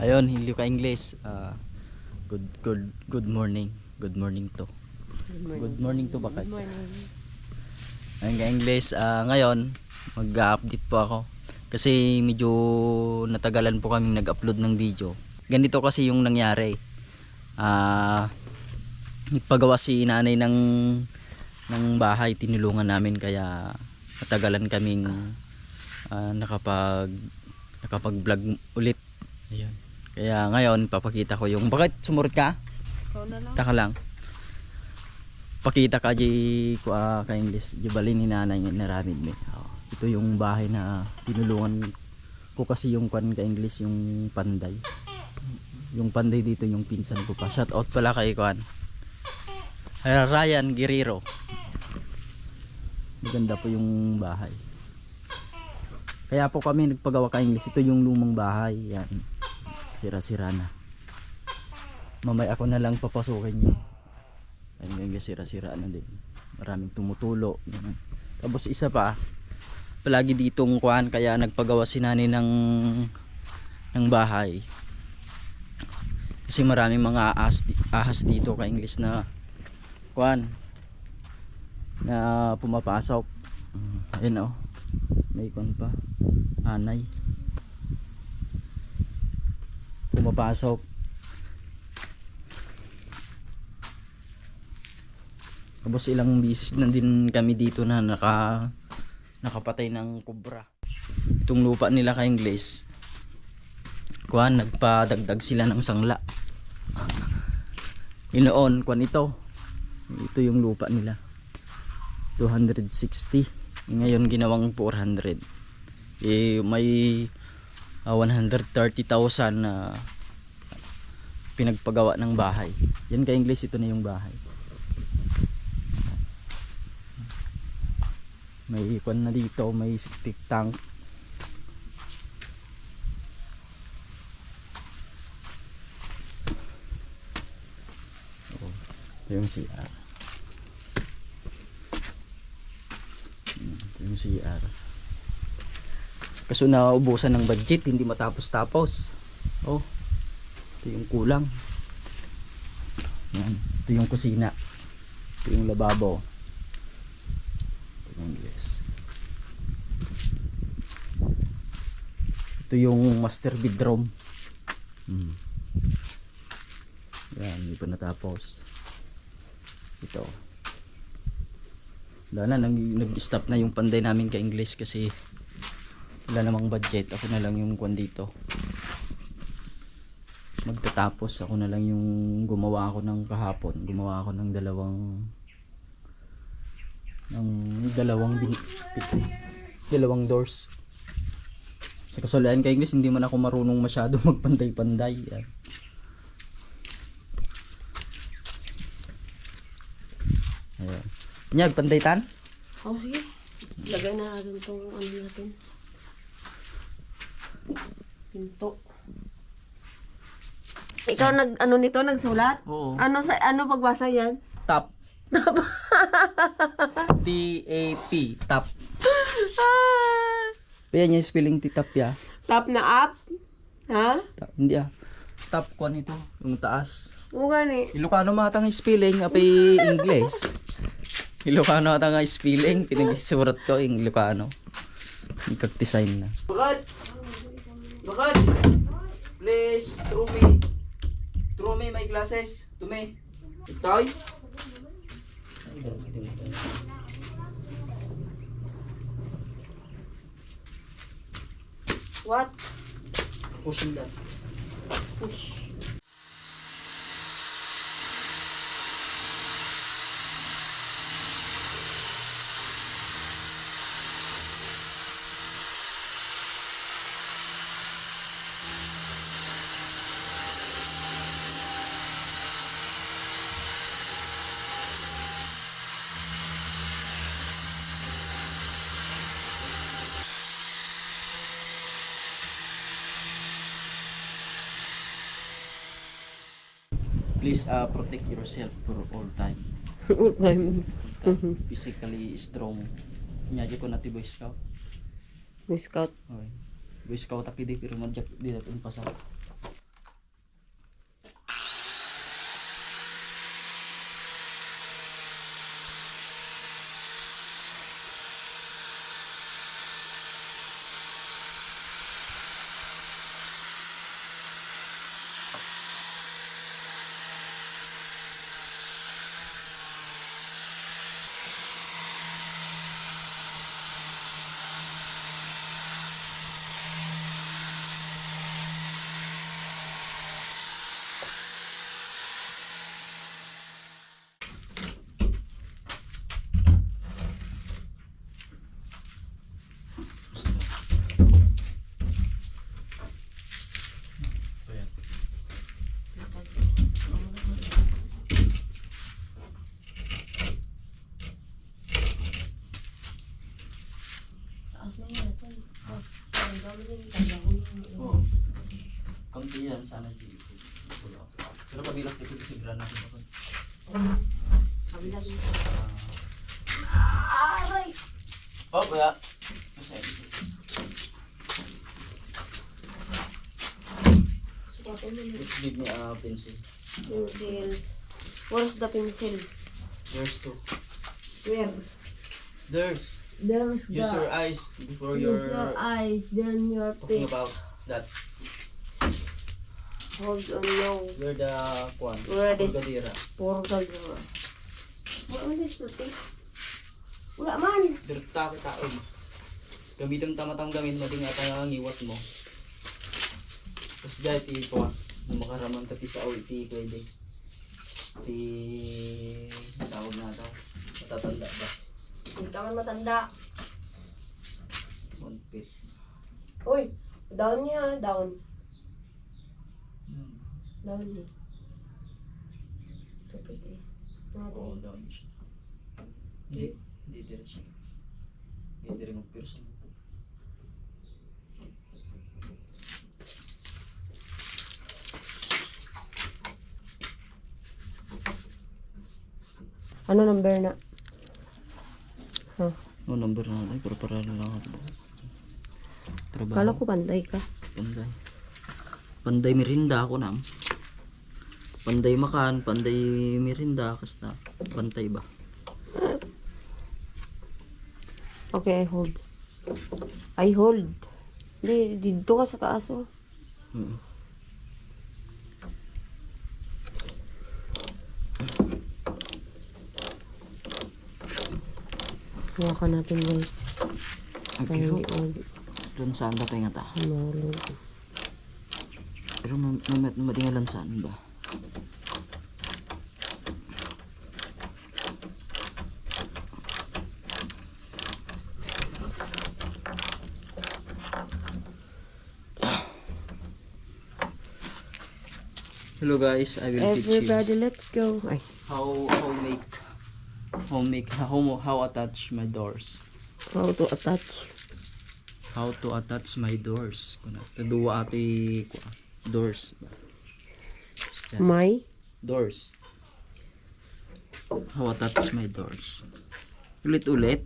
Ayun, hindi ka English. Ah, good good good morning. Good morning to. Good morning to bakit? Good morning. Ayun ka English. Ah, ngayon, mag-update po ako. Kasi medyo natagalan po kami nag-upload ng video. Ganito kasi yung nangyari. Ah, nagpagawa si nanay ng ng bahay, tinulungan namin kaya natagalan kaming ah, nakapag nakapag-vlog ulit. Ayun. Kaya ngayon papakita ko yung bakit sumurot ka? Ikaw na lang. Taka lang. Pakita ka di ko ah, ka English. Di bali ni nanay nga naramid mi. Oh, ito yung bahay na tinulungan ko kasi yung kwan ka English yung panday. Yung panday dito yung pinsan ko pa. Shout out pala kay kwan. Kay Ryan Guerrero. Maganda po yung bahay. Kaya po kami nagpagawa ka English. Ito yung lumang bahay. Yan. Sira-sira na. Mamaya ako na lang papasukin yun. Ayun nga sira-sira na din. Maraming tumutulo. Ganun. Tapos isa pa, palagi ditong kuhan kaya nagpagawa si nani ng ng bahay. Kasi maraming mga ahas, ahas dito ka English na kuhan na pumapasok. Mm, Ayun oh. May kuhan pa. Anay. Pumapasok. Tapos ilang bisis na din kami dito na naka nakapatay ng kubra. Itong lupa nila kay English. Kuan nagpadagdag sila ng sangla. Inoon kuan ito. Ito yung lupa nila. 260. Ngayon ginawang 400. Eh may ah, 130,000 na pinagpagawa ng bahay. Yan kay English ito na yung bahay. may ikon na dito may stick tank. Oh, yung CR Hmm, yung CR kaso naubusan ng budget hindi matapos tapos oh ito yung kulang yan ito yung kusina ito yung lababo ito yung English. Ito yung master bedroom. Hmm. Yan, hindi pa natapos. Ito. Wala na, nag, nag-stop na yung panday namin ka English kasi wala namang budget. Ako na lang yung kwan dito. Magtatapos ako na lang yung gumawa ako ng kahapon. Gumawa ako ng dalawang ng dalawang bin, dalawang doors sa kasalayan kay English hindi man ako marunong masyado magpanday-panday yan. ayan nyag panday tan Oh, sige. Lagay na natin itong ano natin. Pinto. Ikaw nag ano nito nagsulat? oo Ano sa ano pagbasa yan? top T A P top Ah, Ayan yung spelling ti tap ya tap na up? Ha? Ta- hindi ah top ko nito yung taas O gani. Ilocano matang spelling apay English. Ilocano matang spelling pinagsurat ko yung Ilocano. Ikag-design na. Bakit? Bakit? Please, throw me. Throw me my glasses. To me. Itoy. What? Pushing that. Push. Please uh, protect yourself for all time. All time. Physically strong. Nyaji ko na ti Boy Scout. Boy Scout. Okay. Boy Scout akidi pero madyak di dapat pasal. Taas na yun ito. Oh, ang dami rin. Taga ko yun. Oo. Sana dito. Wala. Pero kabilang dito kasi grana ko ako. Kabila din. Aray! Oh, kaya. Kasi yun. give me a pencil. Pencil. Where's the pencil? There's two. Where? There's. There's Use your eyes before your Use your eyes, then your talking about that. Hold on now. Where the kwan. Where this- Purgadira. Portal na. Wala man this puti. Wala man. Dirta kita oy. Gamitin tamatang gamin mo din ata nga ngiwat mo. Tapos dahil ti ko makaraman ka ti sa oy ti pwede. Ti tawag na ito. Matatanda ba? Hindi ka man matanda. One pit. Uy, down niya, down. Hmm. Niya. Tupit eh. Oo, down siya. Hindi. Hindi dire siya. Hindi dire mo person. Ano number na? Huh. No number na natin pero para lang ako. Trabaho. Kala ko pantay ka. Panday. Panday merinda ako nang. Panday makan, panday merinda kasta. Pantay ba? Okay, I hold. I hold. Hindi, dito ka sa taas oh. Oo. Hawakan natin guys. Okay, hindi mo Doon saan ba tayo nga ta? mahulog. Pero mamat na matingalan saan ba? Hello guys, I will teach you Everybody, let's go. Ay, how how make how make how how attach my doors. how to attach. How to attach my doors. Kuna kadua ati doors My? Doors. How attach my doors. Ulit-ulit.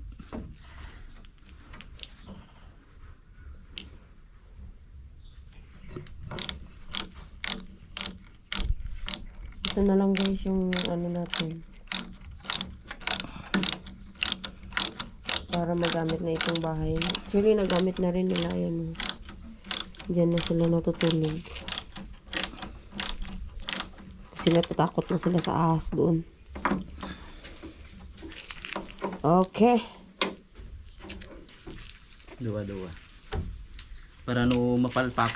Ito na lang guys yung ano natin. Para magamit na itong bahay. Actually, nagamit na rin nila yan. oh. Diyan na sila natutulog. Kasi natatakot na sila sa ahas doon. Okay. Dua-dua. Para no mapalpak.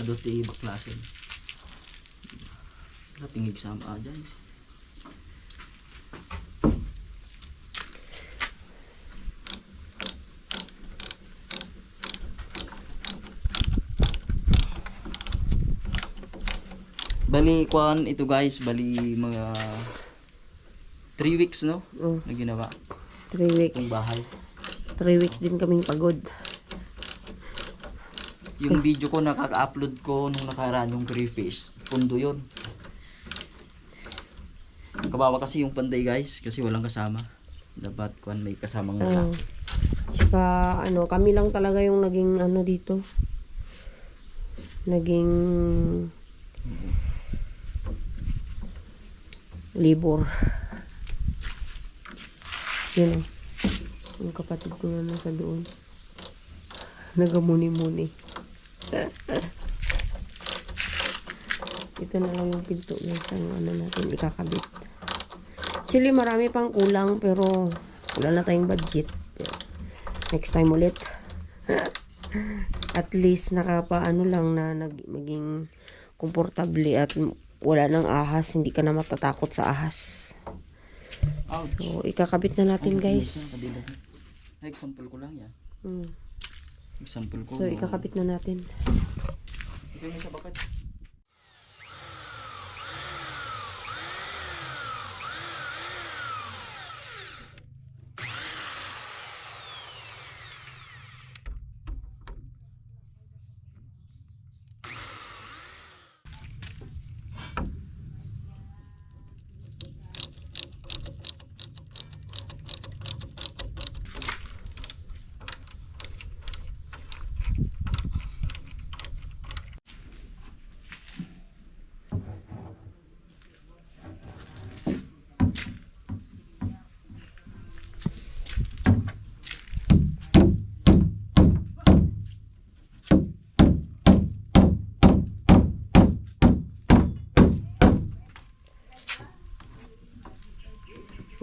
Ado ti baklasin. Wala tingig sama dyan. Bali, kwan ito guys, bali mga 3 weeks no? Oh, Na ginawa three weeks. itong bahay. Three weeks din kaming pagod. Yung video ko nakaka-upload ko nung nakaraan yung crayfish. Pundo yun. Kabawa kasi yung panday guys kasi walang kasama. Dapat kung may kasamang lalaki. Tsaka ano, kami lang talaga yung naging ano dito. Naging libor. Yun oh. Yung kapatid ko na nasa doon. Nagamuni-muni. Ito na lang yung pinto guys ang ano natin ikakabit. Actually marami pang kulang pero wala na tayong budget. Next time ulit. At least nakapaano lang na nag, maging komportable at wala nang ahas, hindi ka na matatakot sa ahas. Ouch. So, ikakabit na natin guys. Example ko lang yan. Hmm. Example ko. So, ikakabit na natin. Ito yung sa bakit.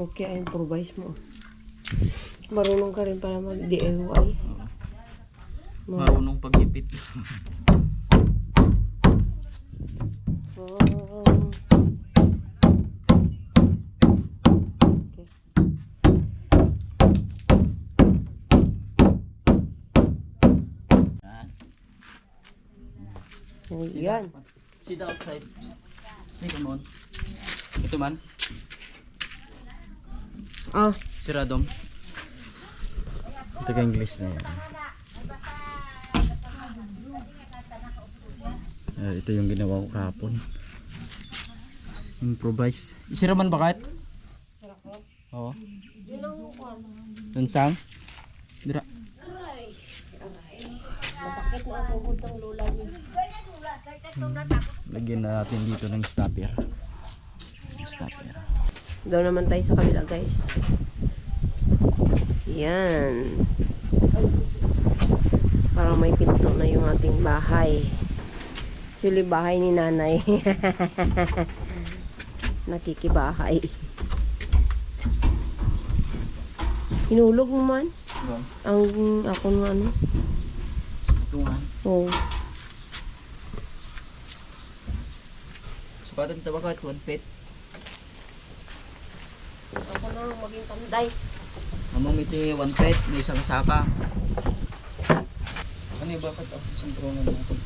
Okay, ay improvise mo. Marunong ka rin pala mag-DIY. Marunong pagipit. Oh. Ayan. Sit outside. Hey, come on. Ito man. Ah, Siradom. Ito ka English na yan. Ah, ito yung ginawa ko kahapon. Improvise. Isira man ba kahit? Oo. Dun sang? Dira. masakit na ang tuhod ng lola niyo. Lagyan na natin dito ng stopper. Stopper. Doon naman tayo sa kabila, guys. Yan. Parang may pinto na yung ating bahay. Actually, bahay ni nanay. Nakikibahay. Hinulog naman. Ang ako ng ano. Ito nga. Oh. Sapatan ito ba kahit one feet? Na maging tanday. Amang ito yung one feet, may isang saka. Ano yung bakit ako isang turunan natin?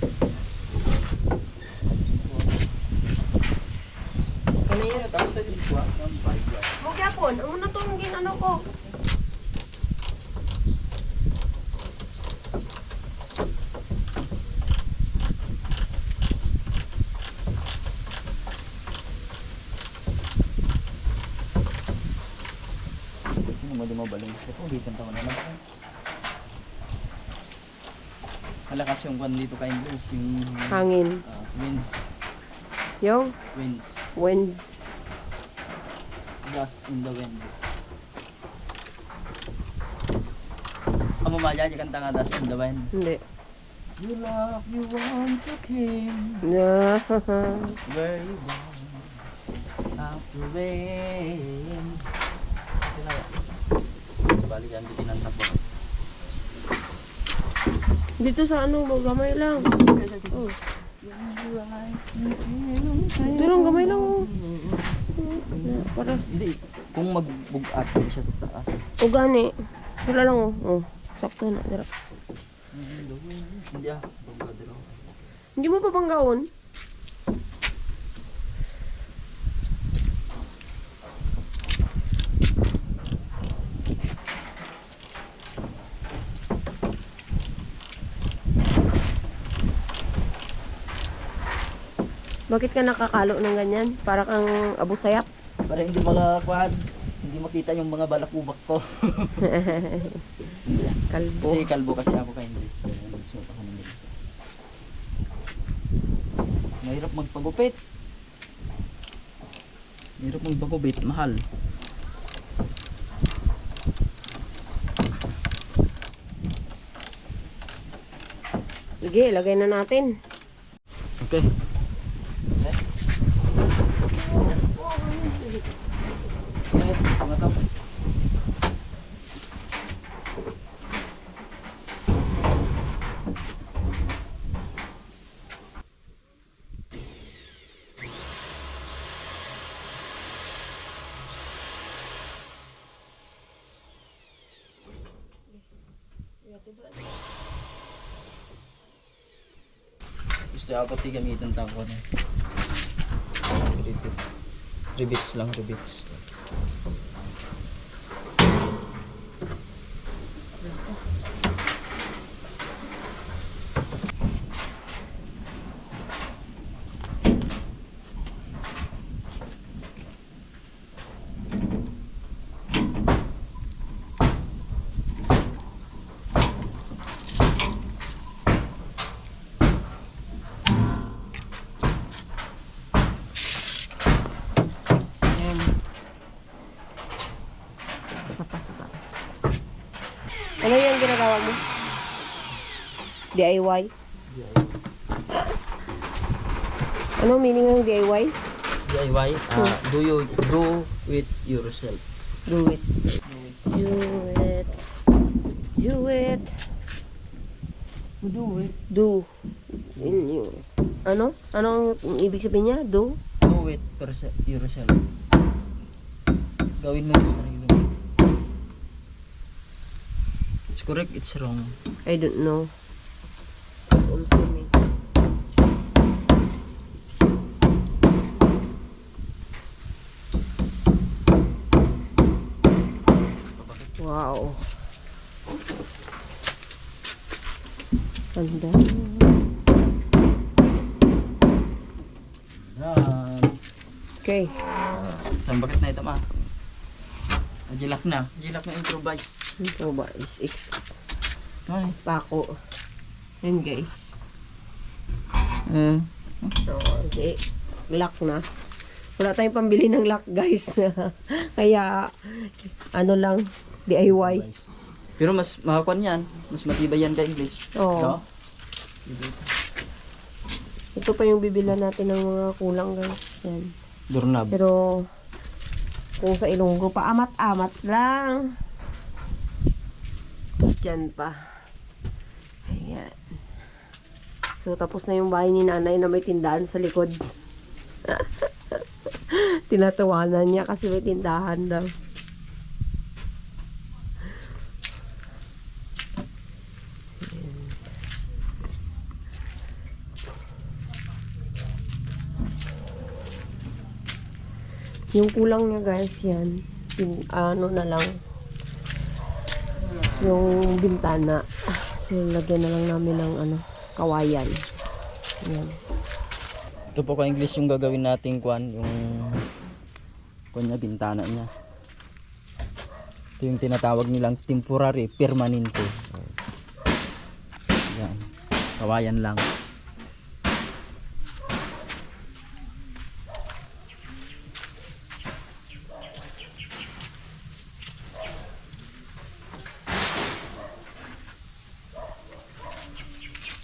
Ano yun? Tapos na yung buwa ng five yan. Huwag yapon. Ang una to ang ginano ko. Ano mo baling gusto ko? Dito taon na naman. Malakas yung kwan dito kay English, yung Hangin. ah, winds. Yung Winds. winds. Dust in the wind. Amo malya di kanta nga dust in the wind. Hindi. You love, you want to came Yeah. where you was after rain. Balik yan di kinanta ko. Dito sa ano, gamay lang. Oh. Ito lang, gamay lang. Oh. Para Hindi. Kung magbugat di siya tas taas. o gani. Wala lang oh. Oh, sakto na. Dira. Hindi ah. Dito. Hindi mo pa panggaon? Bakit ka nakakalo ng ganyan? Para kang abusayap? Para hindi makakuan. Hindi makita yung mga balakubak ko. Kalbo. Kasi kalbo kasi ako kay English. Kaya nagsuot ako ng. Mahirap magpagupit. Mahirap magpagupit. Mahal. Sige, lagay na natin. Okay. Sige, mga to. Ako pati gamitin. Repeat. Ribits lang, ribits. Ayan. Isa pa sa taas. Ano yung ginagawa mo? DIY? Ano meaning ng DIY? DIY, ah, do you do it yourself. Do it. Do it. Do it. Do it. Do. Yun yun. Ano? Anong ibig sabihin niya? Do? Do it yourself. Gawin mo yung sarili mo. It's correct, it's wrong. I don't know. Swimming. Wow. Ganda. Okay. Saan bakit na ito ma? Ajilak na. Ajilak na improvise. Is X Ay. pako. Yan guys. Eh. So, okay. Lock na. Wala tayong pambili ng lock guys. Kaya, ano lang, DIY. Pero mas makakuan yan. Mas matibay yan ka English. Oo. No? Ito pa yung bibilan natin ng mga kulang guys. Yan. Doorknob. Pero, kung sa Ilonggo pa, amat-amat lang. Tapos dyan pa. Ayan. So, tapos na yung bahay ni nanay na may tindahan sa likod. Tinatawanan niya kasi may tindahan daw. Yung kulang niya guys, yan. Yung, ano na lang. Yung bintana. So, lagyan na lang namin ng ano, kawayan. Yan. Ito po ka English yung gagawin nating kwan. Yung kwan niya, bintana niya. Ito yung tinatawag nilang temporary permanente. Yan. Kawayan lang.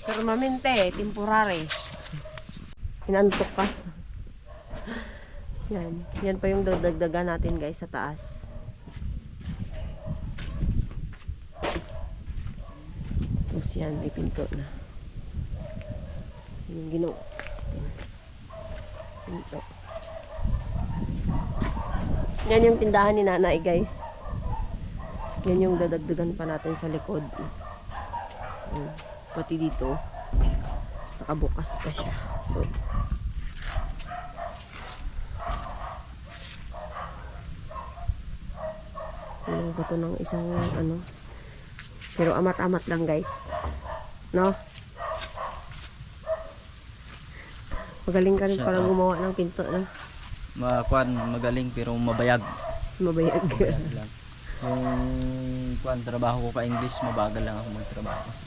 Permanente, temporary. Inantok ka. Yan. Yan pa yung dagdagan natin guys sa taas. Tapos yan, may pinto na. Yung ginawa. Pinto. Yan yung tindahan ni nanay guys. Yan yung dadagdagan pa natin sa likod. Pati dito, nakabukas pa siya. So, Kulang pa to ng isang ano. Pero amat-amat lang guys. No? Magaling ka rin out. gumawa ng pinto na. Makakwan, magaling pero mabayag. Mabayag. Mabayag lang. Yung kwan, trabaho ko ka English, mabagal lang ako magtrabaho. Kasi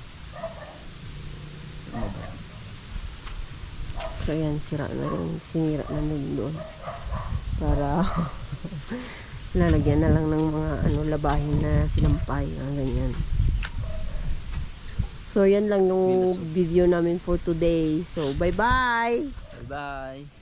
mabayag. So yan, sira na rin. Sinira na rin doon. Para lalagyan na lang ng mga ano labahin na sinampay. Ang ganyan. So yan lang yung video namin for today. So bye bye! Bye-bye!